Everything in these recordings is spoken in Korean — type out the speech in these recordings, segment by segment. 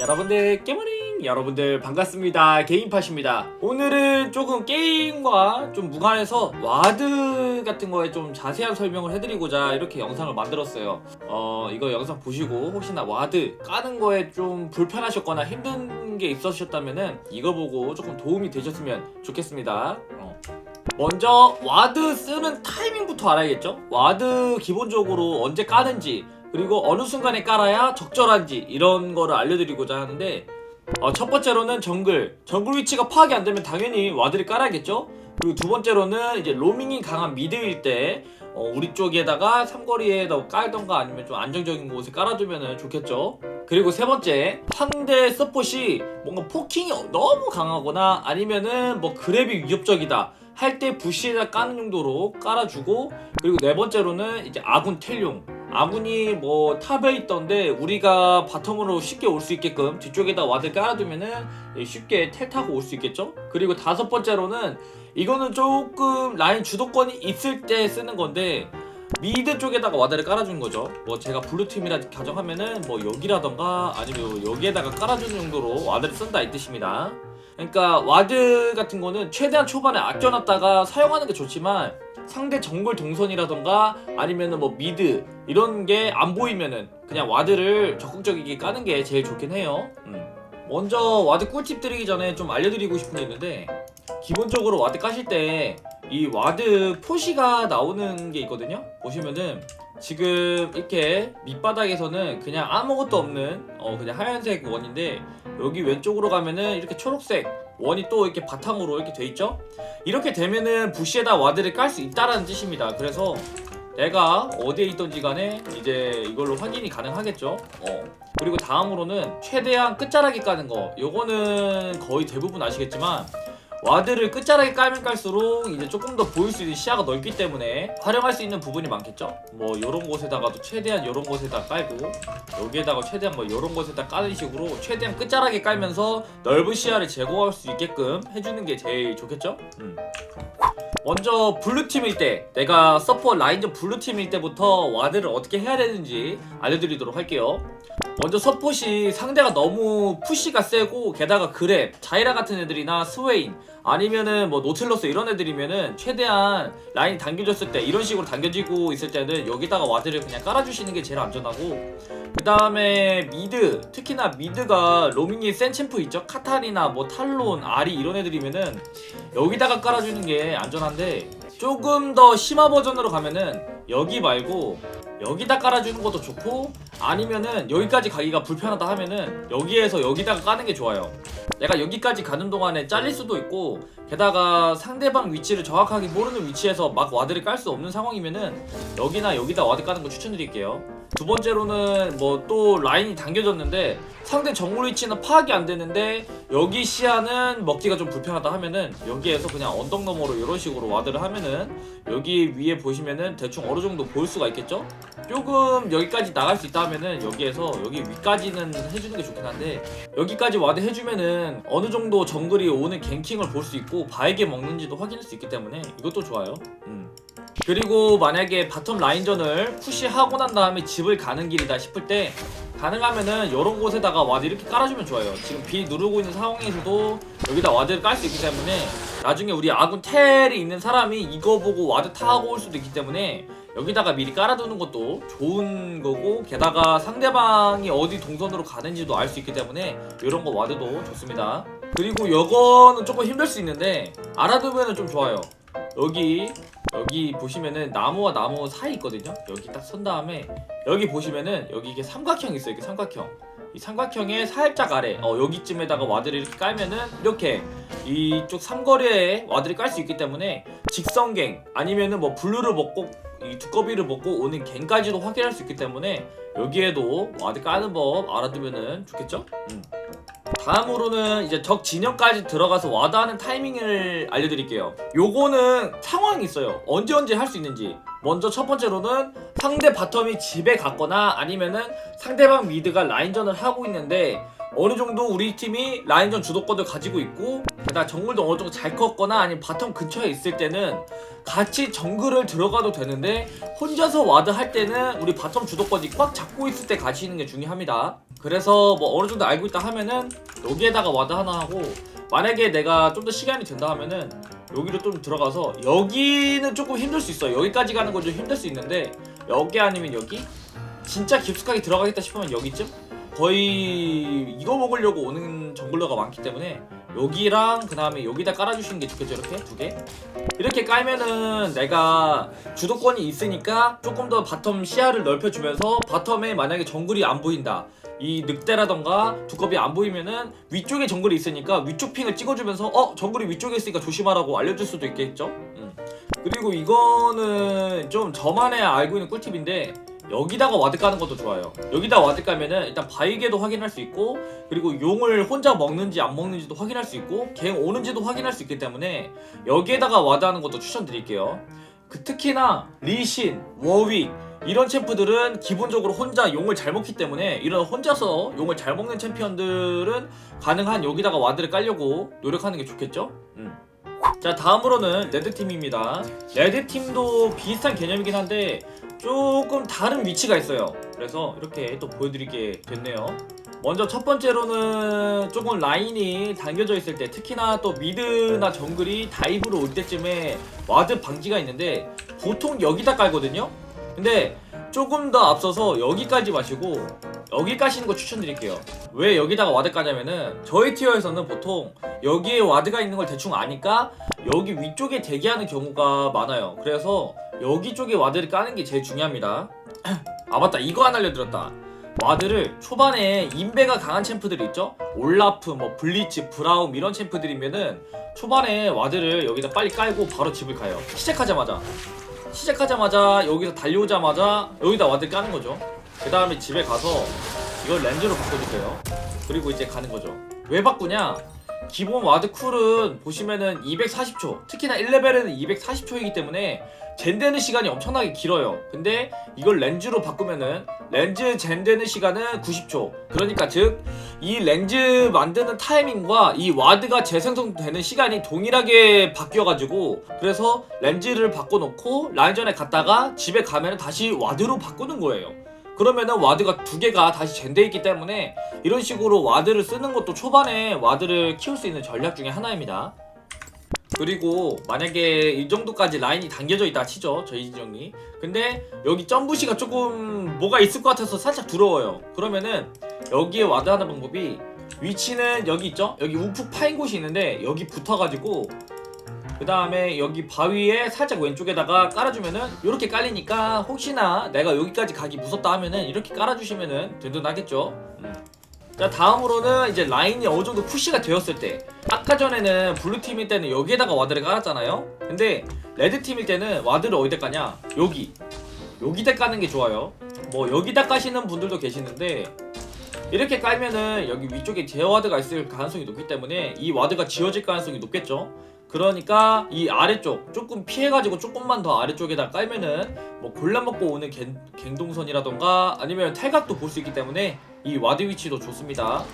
여러분들 깨모닝 여러분들 반갑습니다. 게임팟입니다. 오늘은 조금 게임과 좀 무관해서 와드 같은 거에 좀 자세한 설명을 해드리고자 이렇게 영상을 만들었어요. 어 이거 영상 보시고 혹시나 와드 까는 거에 좀 불편하셨거나 힘든 게 있으셨다면은 이거 보고 조금 도움이 되셨으면 좋겠습니다. 어. 먼저 와드 쓰는 타이밍부터 알아야겠죠? 와드 기본적으로 언제 까는지 그리고 어느 순간에 깔아야 적절한지 이런 거를 알려드리고자 하는데 어, 첫 번째로는 정글. 정글 위치가 파악이 안 되면 당연히 와드를 깔아야겠죠? 그리고 두 번째로는 이제 로밍이 강한 미드일 때 어, 우리 쪽에다가 삼거리에다 깔던가 아니면 좀 안정적인 곳에 깔아두면 좋겠죠? 그리고 세 번째 상대 서폿이 뭔가 포킹이 너무 강하거나 아니면은 뭐 그랩이 위협적이다 할 때 부시에다 까는 정도로 깔아주고 그리고 네 번째로는 이제 아군 텔용 아군이 뭐 탑에 있던데 우리가 바텀으로 쉽게 올 수 있게끔 뒤쪽에다 와드 깔아두면은 쉽게 텔 타고 올 수 있겠죠? 그리고 다섯 번째로는 이거는 조금 라인 주도권이 있을 때 쓰는 건데 미드 쪽에다가 와드를 깔아주는 거죠. 뭐 제가 블루팀이라 가정하면은 뭐 여기라던가 아니면 여기에다가 깔아주는 정도로 와드를 쓴다 이 뜻입니다. 그러니까 와드 같은 거는 최대한 초반에 아껴놨다가 사용하는 게 좋지만 상대 정글 동선이라던가 아니면은 뭐 미드 이런 게 안 보이면은 그냥 와드를 적극적이게 까는 게 제일 좋긴 해요. 음. 먼저 와드 꿀팁 드리기 전에 좀 알려드리고 싶은 게 있는데 기본적으로 와드 까실 때 이 와드 표시가 나오는 게 있거든요. 보시면은 지금 이렇게 밑바닥에서는 그냥 아무것도 없는 어 그냥 하얀색 원인데 여기 왼쪽으로 가면은 이렇게 초록색 원이 또 이렇게 바탕으로 이렇게 돼 있죠. 이렇게 되면은 부시에다 와드를 깔 수 있다라는 뜻입니다. 그래서 내가 어디에 있던지 간에 이제 이걸로 확인이 가능하겠죠. 어. 그리고 다음으로는 최대한 끝자락에 까는 거. 요거는 거의 대부분 아시겠지만 와드를 끝자락에 깔면 깔수록 이제 조금 더 보일 수 있는 시야가 넓기 때문에 활용할 수 있는 부분이 많겠죠. 뭐 요런 곳에다가도 최대한 요런 곳에다 깔고 여기에다가 최대한 뭐 요런 곳에다 까는 식으로 최대한 끝자락에 깔면서 넓은 시야를 제공할 수 있게끔 해주는 게 제일 좋겠죠. 음. 먼저 블루팀일 때 내가 서포 라인전 블루팀일 때부터 와드를 어떻게 해야 되는지 알려드리도록 할게요. 먼저 서폿이 상대가 너무 푸시가 세고 게다가 그랩, 자이라 같은 애들이나 스웨인 아니면은 뭐 노틸러스 이런 애들이면은 최대한 라인이 당겨졌을 때 이런 식으로 당겨지고 있을 때는 여기다가 와드를 그냥 깔아주시는 게 제일 안전하고 그 다음에 미드 특히나 미드가 로밍이 센 챔프 있죠? 카탈이나 뭐 탈론, 아리 이런 애들이면은 여기다가 깔아주는 게 안전한데 조금 더 심화 버전으로 가면은 여기 말고 여기다 깔아주는 것도 좋고 아니면은 여기까지 가기가 불편하다 하면은 여기에서 여기다가 까는 게 좋아요 내가 여기까지 가는 동안에 잘릴 수도 있고 게다가 상대방 위치를 정확하게 모르는 위치에서 막 와드를 깔 수 없는 상황이면은 여기나 여기다 와드 까는 거 추천드릴게요 두 번째로는 뭐 또 라인이 당겨졌는데 상대 정글 위치는 파악이 안 되는데 여기 시야는 먹기가 좀 불편하다 하면은 여기에서 그냥 언덕 너머로 이런 식으로 와드를 하면은 여기 위에 보시면은 대충 어느 정도 볼 수가 있겠죠? 조금 여기까지 나갈 수 있다 하면은 여기에서 여기 위까지는 해주는 게 좋긴 한데 여기까지 와드 해주면은 어느 정도 정글이 오는 갱킹을 볼 수 있고 바에게 먹는지도 확인할 수 있기 때문에 이것도 좋아요. 음. 그리고 만약에 바텀 라인전을 푸시하고 난 다음에 집을 가는 길이다 싶을 때 가능하면은 이런 곳에다가 와드 이렇게 깔아주면 좋아요. 지금 B 누르고 있는 상황에서도 여기다 와드를 깔 수 있기 때문에 나중에 우리 아군 텔이 있는 사람이 이거 보고 와드 타고 올 수도 있기 때문에 여기다가 미리 깔아두는 것도 좋은 거고 게다가 상대방이 어디 동선으로 가는지도 알 수 있기 때문에 이런 거 와드도 좋습니다. 그리고 이거는 조금 힘들 수 있는데 알아두면 좀 좋아요. 여기 여기 보시면은 나무와 나무 사이 있거든요. 여기 딱 선 다음에 여기 보시면은 여기 이게 삼각형 있어요. 이게 삼각형. 이 삼각형의 살짝 아래 어 여기쯤에다가 와드를 이렇게 깔면은 이렇게 이쪽 삼거리에 와드를 깔 수 있기 때문에 직선갱 아니면은 뭐 블루를 먹고 이 두꺼비를 먹고 오는 갱까지도 확인할 수 있기 때문에 여기에도 와드 까는 법 알아두면은 좋겠죠? 음. 다음으로는 이제 적 진영까지 들어가서 와드하는 타이밍을 알려드릴게요. 요거는 상황이 있어요. 언제 언제 할 수 있는지. 먼저 첫 번째로는 상대 바텀이 집에 갔거나 아니면은 상대방 미드가 라인전을 하고 있는데 어느 정도 우리 팀이 라인전 주도권을 가지고 있고 게다가 정글도 어느 정도 잘 컸거나 아니면 바텀 근처에 있을 때는 같이 정글을 들어가도 되는데 혼자서 와드 할 때는 우리 바텀 주도권이 꽉 잡고 있을 때 가시는 게 중요합니다. 그래서 뭐 어느 정도 알고 있다 하면은 여기에다가 와드 하나 하고 만약에 내가 좀 더 시간이 된다 하면은 여기로 좀 들어가서 여기는 조금 힘들 수 있어요. 여기까지 가는 건 좀 힘들 수 있는데 여기 아니면 여기 진짜 깊숙하게 들어가겠다 싶으면 여기쯤 거의 이거 먹으려고 오는 정글러가 많기 때문에 여기랑 그 다음에 여기다 깔아주시는 게 좋겠죠 이렇게 두 개. 이렇게 깔면은 내가 주도권이 있으니까 조금 더 바텀 시야를 넓혀주면서 바텀에 만약에 정글이 안 보인다. 이 늑대라던가 두꺼비 안 보이면은 위쪽에 정글이 있으니까 위쪽 핑을 찍어주면서 어 정글이 위쪽에 있으니까 조심하라고 알려줄 수도 있겠죠. 음. 그리고 이거는 좀 저만의 알고 있는 꿀팁인데 여기다가 와드 까는 것도 좋아요. 여기다 와드 까면은 일단 바이게도 확인할 수 있고 그리고 용을 혼자 먹는지 안 먹는지도 확인할 수 있고 갱 오는지도 확인할 수 있기 때문에 여기에다가 와드 하는 것도 추천드릴게요. 그 특히나 리신, 워윅 이런 챔프들은 기본적으로 혼자 용을 잘 먹기 때문에 이런 혼자서 용을 잘 먹는 챔피언들은 가능한 여기다가 와드를 깔려고 노력하는 게 좋겠죠? 음. 자 다음으로는 레드팀입니다 레드팀도 비슷한 개념이긴 한데 조금 다른 위치가 있어요. 그래서 이렇게 또 보여드리게 됐네요. 먼저 첫 번째로는 조금 라인이 당겨져 있을 때 특히나 또 미드나 정글이 다이브로 올 때쯤에 와드 방지가 있는데 보통 여기다 깔거든요. 근데 조금 더 앞서서 여기까지 마시고 여기 까시는 거 추천드릴게요. 왜 여기다가 와드 까냐면은 저희 티어에서는 보통 여기에 와드가 있는 걸 대충 아니까 여기 위쪽에 대기하는 경우가 많아요. 그래서 여기 쪽에 와드를 까는 게 제일 중요합니다 아 맞다 이거 안 알려드렸다 와드를 초반에 인베가 강한 챔프들 있죠? 올라프, 뭐 블리츠, 브라움 이런 챔프들이면은 초반에 와드를 여기다 빨리 깔고 바로 집을 가요 시작하자마자 시작하자마자 여기서 달려오자마자 여기다 와드 까는 거죠. 그 다음에 집에 가서 이걸 렌즈로 바꿔주세요. 그리고 이제 가는 거죠. 왜 바꾸냐? 기본 와드 쿨은 보시면은 240초. 특히나 1레벨에는 240초이기 때문에 젠되는 시간이 엄청나게 길어요. 근데 이걸 렌즈로 바꾸면은 렌즈 젠되는 시간은 90초. 그러니까 즉 이 렌즈 만드는 타이밍과 이 와드가 재생성되는 시간이 동일하게 바뀌어가지고 그래서 렌즈를 바꿔놓고 라인전에 갔다가 집에 가면 다시 와드로 바꾸는 거예요. 그러면은 와드가 두 개가 다시 젠돼 있기 때문에 이런 식으로 와드를 쓰는 것도 초반에 와드를 키울 수 있는 전략 중에 하나입니다. 그리고 만약에 이 정도까지 라인이 당겨져 있다 치죠 저희 지정이. 근데 여기 점부시가 조금 뭐가 있을 것 같아서 살짝 두려워요. 그러면은 여기에 와드 하는 방법이 위치는 여기 있죠? 여기 우푹 파인 곳이 있는데 여기 붙어가지고 그 다음에 여기 바위에 살짝 왼쪽에다가 깔아주면은 이렇게 깔리니까 혹시나 내가 여기까지 가기 무섭다 하면은 이렇게 깔아주시면은 든든하겠죠? 음. 자 다음으로는 이제 라인이 어느 정도 푸시가 되었을 때. 아까 전에는 블루팀일 때는 여기에다가 와드를 깔았잖아요? 근데 레드팀일 때는 와드를 어디다 까냐? 여기. 여기다 까는 게 좋아요. 뭐 여기다 까시는 분들도 계시는데 이렇게 깔면은 여기 위쪽에 제어와드가 있을 가능성이 높기 때문에 이 와드가 지워질 가능성이 높겠죠 그러니까 이 아래쪽 조금 피해가지고 조금만 더 아래쪽에다 깔면은 뭐 골라먹고 오는 갱, 갱동선이라던가 아니면 탈각도 볼 수 있기 때문에 이 와드 위치도 좋습니다.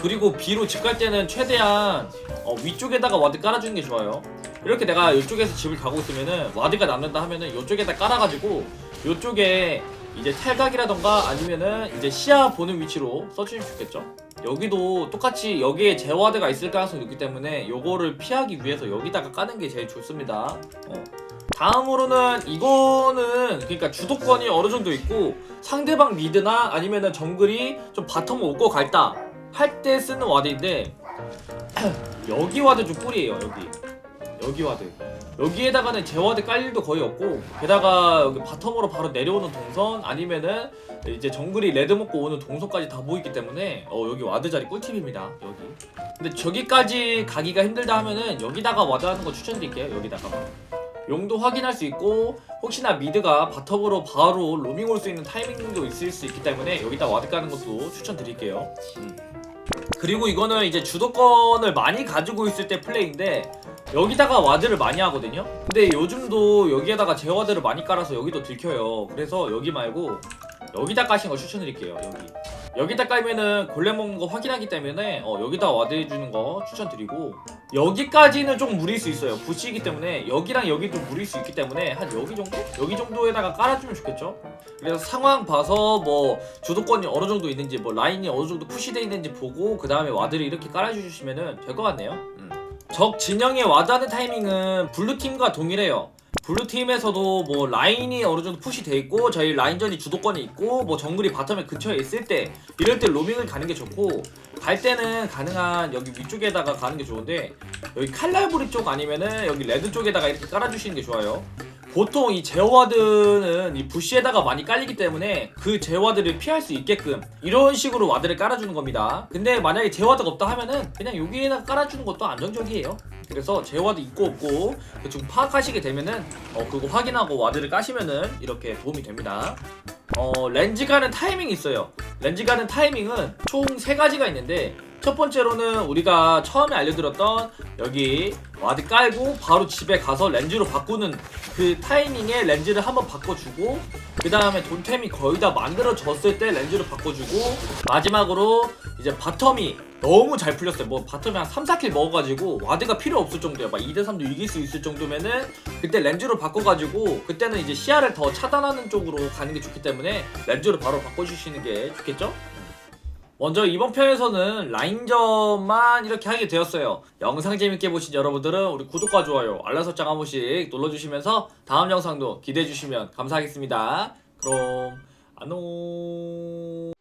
그리고 B로 집 갈 때는 최대한 어, 위쪽에다가 와드 깔아주는 게 좋아요. 이렇게 내가 이쪽에서 집을 가고 있으면은 와드가 남는다 하면은 이쪽에다 깔아가지고 이쪽에 이제 탈각이라던가 아니면은 이제 시야 보는 위치로 써주시면 좋겠죠 여기도 똑같이 여기에 제와드가 있을 가능성이 높기 때문에 요거를 피하기 위해서 여기다가 까는 게 제일 좋습니다. 어. 다음으로는 이거는 그러니까 주도권이 어느 정도 있고 상대방 미드나 아니면은 정글이 좀 바텀을 오고 갈다 할 때 쓰는 와드인데 여기 와드 좀 꿀이에요 여기. 여기 와드 여기에다가는 제와드 깔 일도 거의 없고 게다가 여기 바텀으로 바로 내려오는 동선 아니면은 이제 정글이 레드 먹고 오는 동선까지 다 보이기 때문에 어 여기 와드 자리 꿀팁입니다 여기. 근데 저기까지 가기가 힘들다 하면은 여기다가 와드 하는 거 추천드릴게요 여기다가. 용도 확인할 수 있고 혹시나 미드가 바텀으로 바로 로밍 올 수 있는 타이밍도 있을 수 있기 때문에 여기다 와드 까는 것도 추천드릴게요. 음. 그리고 이거는 이제 주도권을 많이 가지고 있을 때 플레이인데 여기다가 와드를 많이 하거든요? 근데 요즘도 여기에다가 제와드를 많이 깔아서 여기도 들켜요. 그래서 여기 말고 여기다 까시는 거 추천드릴게요 여기. 여기다 깔면은 골렘 먹는 거 확인하기 때문에 어, 여기다 와드 해주는 거 추천드리고 여기까지는 좀 무리일 수 있어요. 부시이기 때문에 여기랑 여기 좀 무리일 수 있기 때문에 한 여기 정도? 여기 정도에다가 깔아주면 좋겠죠? 그래서 상황 봐서 뭐 주도권이 어느 정도 있는지 뭐 라인이 어느 정도 푸시돼 있는지 보고 그 다음에 와드를 이렇게 깔아주시면은 될 것 같네요. 음. 적 진영에 와드하는 타이밍은 블루팀과 동일해요. 블루팀에서도 뭐 라인이 어느 정도 푸시돼 있고 저희 라인전이 주도권이 있고 뭐 정글이 바텀에 근처에 있을 때 이럴 때 로밍을 가는 게 좋고 갈 때는 가능한 여기 위쪽에다가 가는 게 좋은데 여기 칼날부리 쪽 아니면은 여기 레드 쪽에다가 이렇게 깔아주시는 게 좋아요 보통 이 제어와드는 이 부시에다가 많이 깔리기 때문에 그 제어와드를 피할 수 있게끔 이런 식으로 와드를 깔아주는 겁니다. 근데 만약에 제어와드가 없다 하면은 그냥 여기에다 깔아주는 것도 안정적이에요. 그래서 제어와드 있고 없고 대충 파악하시게 되면은 어 그거 확인하고 와드를 까시면은 이렇게 도움이 됩니다. 어 렌즈 가는 타이밍이 있어요. 렌즈 가는 타이밍은 총세 가지가 있는데 첫 번째로는 우리가 처음에 알려드렸던 여기 와드 깔고 바로 집에 가서 렌즈로 바꾸는 그 타이밍에 렌즈를 한번 바꿔주고 그 다음에 돈템이 거의 다 만들어졌을 때 렌즈를 바꿔주고 마지막으로 이제 바텀이 너무 잘 풀렸어요 뭐 바텀이 한 3, 4킬 먹어가지고 와드가 필요 없을 정도야 막 2대3도 이길 수 있을 정도면은 그때 렌즈로 바꿔가지고 그때는 이제 시야를 더 차단하는 쪽으로 가는 게 좋기 때문에 렌즈로 바로 바꿔주시는 게 좋겠죠? 먼저 이번 편에서는 라인전만 이렇게 하게 되었어요. 영상 재밌게 보신 여러분들은 우리 구독과 좋아요, 알람 설정 한 번씩 눌러주시면서 다음 영상도 기대해 주시면 감사하겠습니다. 그럼 안녕.